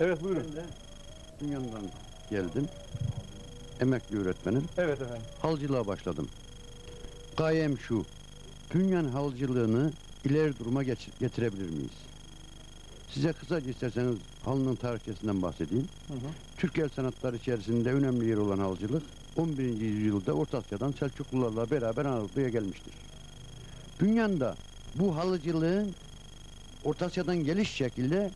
Evet buyurun. Ben de dünyadan geldim. Emekli öğretmenim. Evet efendim. Halcılığa başladım. Gayem şu. Bünyan halcılığını ileri duruma getirebilir miyiz? Size kısaca isterseniz halının tarihçesinden bahsedeyim. Hı hı. Türk el sanatları içerisinde önemli yeri olan halcılık 11. yüzyılda Orta Asya'dan Selçuklularla beraber Anadolu'ya gelmiştir. Dünyada bu halıcılığın Orta Asya'dan geliş şekilde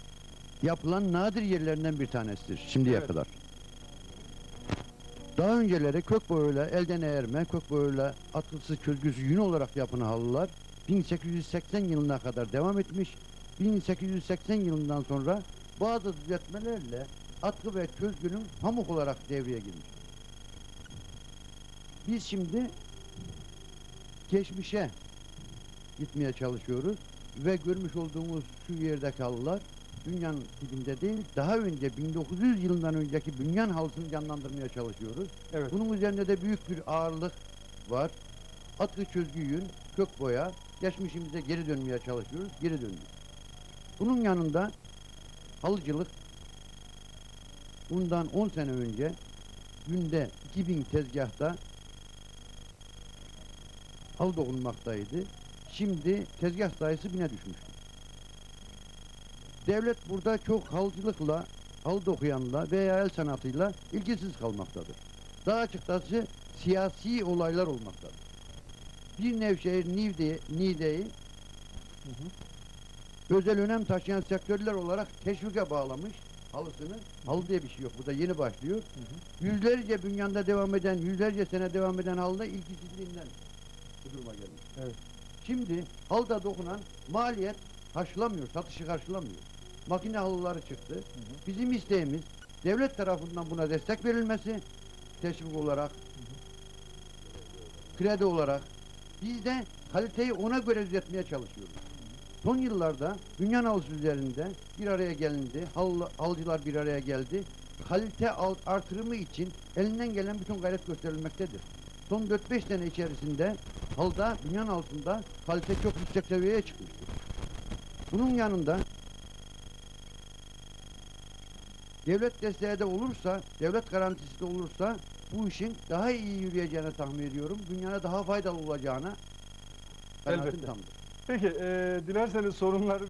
yapılan nadir yerlerinden bir tanesidir şimdiye Evet. kadar. Daha önceleri kök boyuyla elden eğerme, kök boyuyla atkısız çözgüsü yün olarak yapılan halılar 1880 yılına kadar devam etmiş. 1880 yılından sonra bazı düzeltmelerle atkı ve çözgünün pamuk olarak devreye girmiş. Biz şimdi geçmişe gitmeye çalışıyoruz ve görmüş olduğumuz şu yerdeki halılar dünyanın dibinde değil, daha önce 1900 yılından önceki bünyan halısını canlandırmaya çalışıyoruz. Evet. Bunun üzerinde de büyük bir ağırlık var. Atkı çözgü yün, kök boya, geçmişimize geri dönmeye çalışıyoruz, geri döndük. Bunun yanında halıcılık bundan 10 sene önce günde 2000 tezgahta halı dokunmaktaydı. Şimdi tezgah sayısı bine düşmüştür. Devlet burada çok halıcılıkla, halı dokuyanla veya el sanatıyla ilgisiz kalmaktadır. Daha açıkçası siyasi olaylar olmaktadır. Bir Nevşehir Niğde, Niğde'yi özel önem taşıyan sektörler olarak teşvike bağlamış halısını. Halı diye bir şey yok. Bu da yeni başlıyor. Hı hı. Yüzlerce bünyanda devam eden, yüzlerce sene devam eden halıda ilgisizliğinden bu duruma gelmiş. Evet. Şimdi halıda dokunan maliyet karşılamıyor, satışı karşılamıyor. Makine halıları çıktı. Bizim isteğimiz devlet tarafından buna destek verilmesi, teşvik olarak, kredi olarak. Biz de kaliteyi ona göre düzeltmeye çalışıyoruz. Son yıllarda dünya halısı üzerinde bir araya gelindi, halı, halıcılar bir araya geldi. Kalite al- artırımı için elinden gelen bütün gayret gösterilmektedir. Son 4-5 sene içerisinde halıda, dünyanın altında kalite çok yüksek seviyeye çıkmıştır. Bunun yanında devlet desteği de olursa, devlet garantisi de olursa bu işin daha iyi yürüyeceğini tahmin ediyorum. Dünyana daha faydalı olacağına kanaatim Elbette. tamdır. Peki e, dilerseniz sorunları